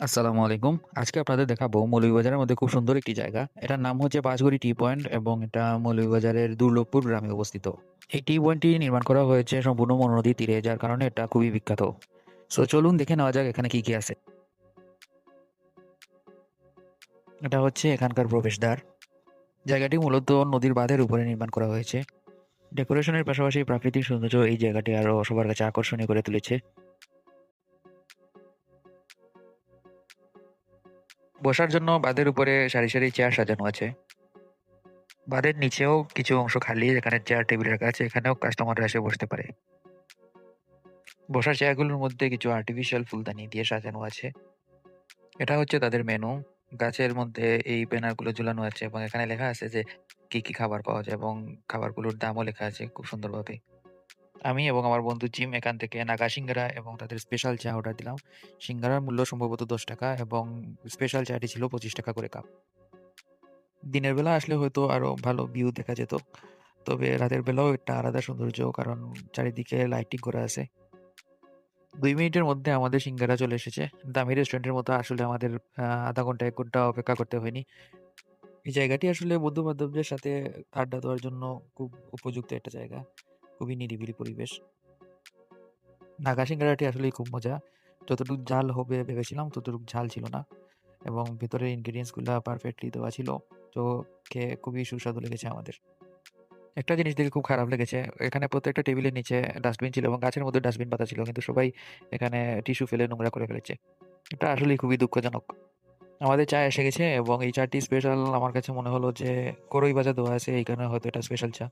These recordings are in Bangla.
আসসালামু আলাইকুম। আজকে আপনাদের দেখাবো মৌলভীবাজারের মধ্যে খুব সুন্দর একটি জায়গা। এটার নাম হচ্ছে পাঁচগড়ি টি পয়েন্ট এবং এটা মৌলভীবাজারের দুর্লভপুর গ্রামে অবস্থিত। এই টি পয়েন্টটি নির্মাণ করা হয়েছে সম্পূর্ণ মনু নদীর তীরে যার কারণে এটা খুবই বিখ্যাত। সো চলুন দেখে নেওয়া যাক এখানে কি, কি আছে। এটা হচ্ছে এখানকার প্রবেশদ্বার। জায়গাটি মূলত নদীর বাঁধের উপরে নির্মাণ করা হয়েছে। ডেকোরেশনের পাশাপাশি প্রাকৃতিক সৌন্দর্য এই জায়গাটি আরও সবার কাছে আকর্ষণীয় করে তুলেছে। বসার জন্য বাঁধের উপরে সারি, সারি চেয়ার সাজানো আছে। বাঁধের নিচেও কিছু অংশ খালি যেখানে চেয়ার টেবিল রাখা আছে। এখানেও কাস্টমাররা এসে বসতে পারে। বসার চেয়ারগুলোর মধ্যে কিছু আর্টিফিশিয়াল ফুলদানি দিয়ে সাজানো আছে। এটা হচ্ছে তাদের মেনু। গাছের মধ্যে এই ব্যানারগুলো ঝুলানো আছে এবং এখানে লেখা আছে যে কি, কি খাবার পাওয়া যায় এবং খাবারগুলোর দামও লেখা আছে খুব সুন্দরভাবে। আমি এবং আমার বন্ধু জিম এখান থেকে নাগা সিঙ্গারা এবং তাদের স্পেশাল চা অর্ডার দিলাম। সিঙ্গারার মূল্য সম্ভবত ৳১০ এবং স্পেশাল চাটি ছিল ৳২৫ করে কাপ। দিনের বেলা আসলে হয়তো আরও ভালো ভিউ দেখা যেত। তবে রাতের বেলাও একটা আলাদা সৌন্দর্য কারণ চারিদিকে লাইটিং করা আছে। দুই মিনিটের মধ্যে আমাদের সিঙ্গারা চলে এসেছে। দামি রেস্টুরেন্টের মতো আসলে আমাদের আধা ঘণ্টা এক ঘণ্টা অপেক্ষা করতে হয়নি। এই জায়গাটি আসলে বন্ধু-বান্ধবদের সাথে আড্ডা দেওয়ার জন্য খুব উপযুক্ত একটা জায়গা। খুবই নিরিবিলি পরিবেশ। নাগা সিঙ্গারাটি আসলেই খুব মজা। যতটুক ঝাল হবে ভেবেছিলাম ততটুক ঝাল ছিল না এবং ভেতরের ইনগ্রিডিয়েন্টসগুলা পারফেক্টলি দেওয়া ছিল। তো খেয়ে খুবই সুস্বাদু লেগেছে আমাদের। একটা জিনিস দেখে খুব খারাপ লেগেছে। এখানে প্রত্যেকটা টেবিলের নিচে ডাস্টবিন ছিল এবং গাছের মধ্যে ডাস্টবিন পাতা ছিল। কিন্তু সবাই এখানে টিস্যু ফেলে নোংরা করে ফেলেছে। এটা আসলেই খুবই দুঃখজনক। আমাদের চা এসে গেছে এবং এই চাটি স্পেশাল আমার কাছে মনে হলো যে, কড়ই ভাজা দেওয়া আছে এই কারণে হয়তো এটা স্পেশাল চা।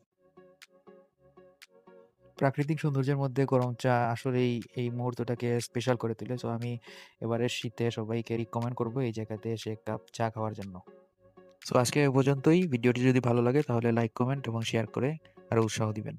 প্রাকৃতিক সৌন্দর্যের মধ্যে গরম চা আসলেই এই মুহূর্তটাকে স্পেশাল করে তোলে। সো আমি এবারে শীতে সবাইকে রিকমেন্ড করব এই জায়গাতে এসে এক কাপ চা খাওয়ার জন্য। সো আজকে এ পর্যন্তই। ভিডিওটি যদি ভালো লাগে তাহলে লাইক, কমেন্ট এবং শেয়ার করে আরও উৎসাহ দিবেন।